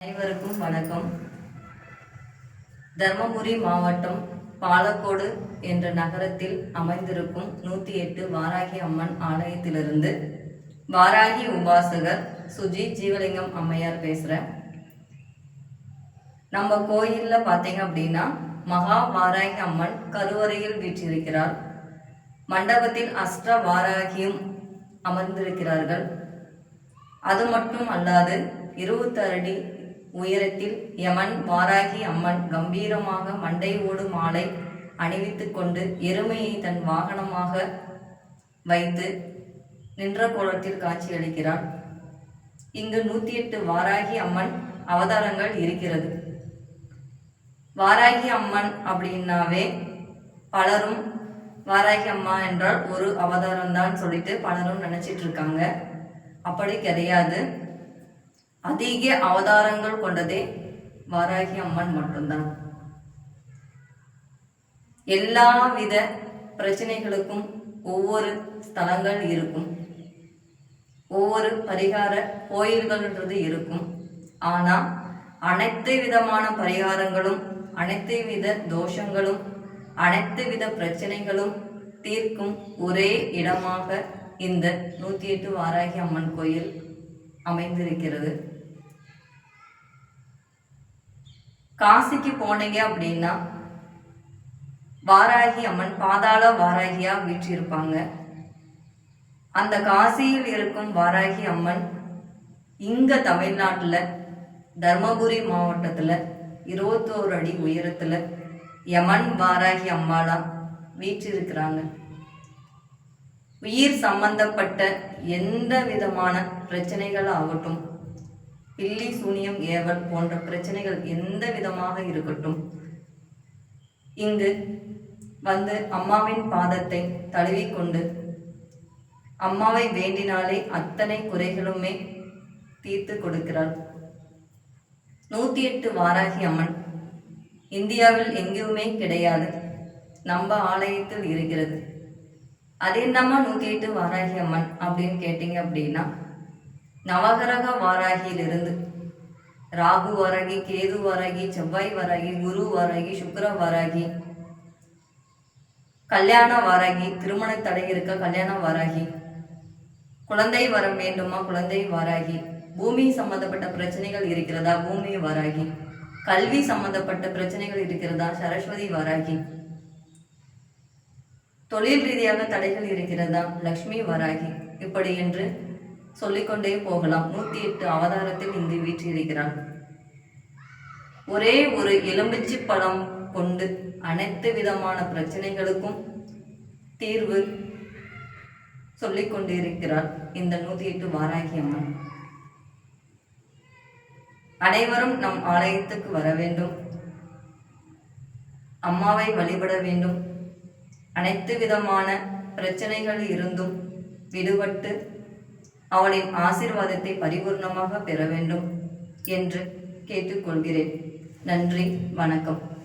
அனைவருக்கும் வணக்கம். தர்மபுரி மாவட்டம் பாலக்கோடு என்ற நகரத்தில் அமைந்திருக்கும் நூற்றி எட்டு வாராகி அம்மன் ஆலயத்திலிருந்து வாராகி உபாசகர் சுஜி ஜீவலிங்கம் அம்மையார் பேசுகிறேன் நம்ம கோயிலில் பார்த்தீங்க அப்படின்னா மகா வாராகி அம்மன் கருவறையில் வீற்றிருக்கிறார். மண்டபத்தில் அஷ்ட வாராகியும் அமர்ந்திருக்கிறார்கள். அது மட்டும் அல்லாது இருபத்தரடி உயரத்தில் யமன் வாராகி அம்மன் கம்பீரமாக மண்டை ஓடு மாலை அணிவித்து கொண்டு எருமையை தன் வாகனமாக வைத்து நின்ற கோலத்தில் காட்சியளிக்கிறார் இங்கு நூற்றி எட்டு வாராகி அம்மன் அவதாரங்கள் இருக்கிறது. வாராகி அம்மன் அப்படின்னாவே பலரும் வாராகி அம்மா என்றால் ஒரு அவதாரம் தான் சொல்லிட்டு பலரும் நினைச்சிட்டு இருக்காங்க. அப்படி கிடையாது. அதிக அவதாரங்கள் கொண்டதே வாராகி அம்மன் மட்டும்தான். எல்லா வித பிரச்சனைகளுக்கும் ஒவ்வொரு ஸ்தலங்கள் இருக்கும். ஒவ்வொரு பரிகார கோயில்கள்ன்றது இருக்கும். ஆனால் அனைத்து விதமான பரிகாரங்களும் அனைத்து வித தோஷங்களும் அனைத்து வித பிரச்சனைகளும் தீர்க்கும் ஒரே இடமாக இந்த நூற்றி எட்டு வாராகி அம்மன் கோயில் அமைந்திருக்கிறது. காசிக்கு போனீங்க அப்படின்னா வாராகி அம்மன் பாதாள வாராகியா வீற்றிருப்பாங்க. அந்த காசியில் இருக்கும் வாராகி அம்மன் இங்க தமிழ்நாட்டில் தர்மபுரி மாவட்டத்தில் இருபத்தோரு அடி உயரத்தில் யமன் வாராகி அம்மாளா வீற்றிருக்கிறாங்க. உயிர் சம்பந்தப்பட்ட எந்த விதமான பிரச்சனைகள் ஆகட்டும் பில்லி சூனியம் ஏவல் போன்ற பிரச்சனைகள் எந்த விதமாக இருக்கட்டும். இங்கு வந்து அம்மாவின் பாதத்தை தழுவிக்கொண்டு அம்மாவை வேண்டினாலே அத்தனை குறைகளுமே தீர்த்து கொடுக்கிறாள். நூற்றி எட்டு வாராகி அம்மன் இந்தியாவில் எங்கேயுமே கிடையாது. நம்ம ஆலயத்தில் இருக்கிறது. அது என்னம்மா நூற்றி எட்டு வாராகி அம்மன் அப்படின்னு கேட்டிங்க அப்படின்னா நவகரக வாராகியிலிருந்து ராகு வாராகி கேது வாராகி செவ்வாய் வாராகி குரு வாராகி சுக்கர வாராகி கல்யாண வாராகி திருமண தடை இருக்க கல்யாண வாராகி குழந்தை வரம் வேண்டுமா குழந்தை வாராகி பூமி சம்பந்தப்பட்ட பிரச்சனைகள் இருக்கிறதா பூமி வாராகி கல்வி சம்பந்தப்பட்ட பிரச்சனைகள் இருக்கிறதா சரஸ்வதி வாராகி தொழில் ரீதியாக தடைகள் இருக்கிறதா லக்ஷ்மி வராகி இப்படி என்று சொல்லிக்கொண்டே போகலாம். நூத்தி எட்டு அவதாரத்தில் இங்கு வீற்றிருக்கிறான். ஒரே ஒரு எலும்பிச்சி பழம் கொண்டு அனைத்து விதமான பிரச்சனைகளுக்கும் தீர்வு சொல்லிக் கொண்டிருக்கிறார் இந்த நூத்தி எட்டு வாராகி அம்மன். அனைவரும் நம் ஆலயத்துக்கு வர வேண்டும். அம்மாவை வழிபட வேண்டும். அனைத்து விதமான பிரச்சனைகள் இருந்தும் விடுபட்டு அவளின் ஆசிர்வாதத்தை பரிபூர்ணமாக பெற வேண்டும் என்று கேட்டுக்கொள்கிறேன். நன்றி வணக்கம்.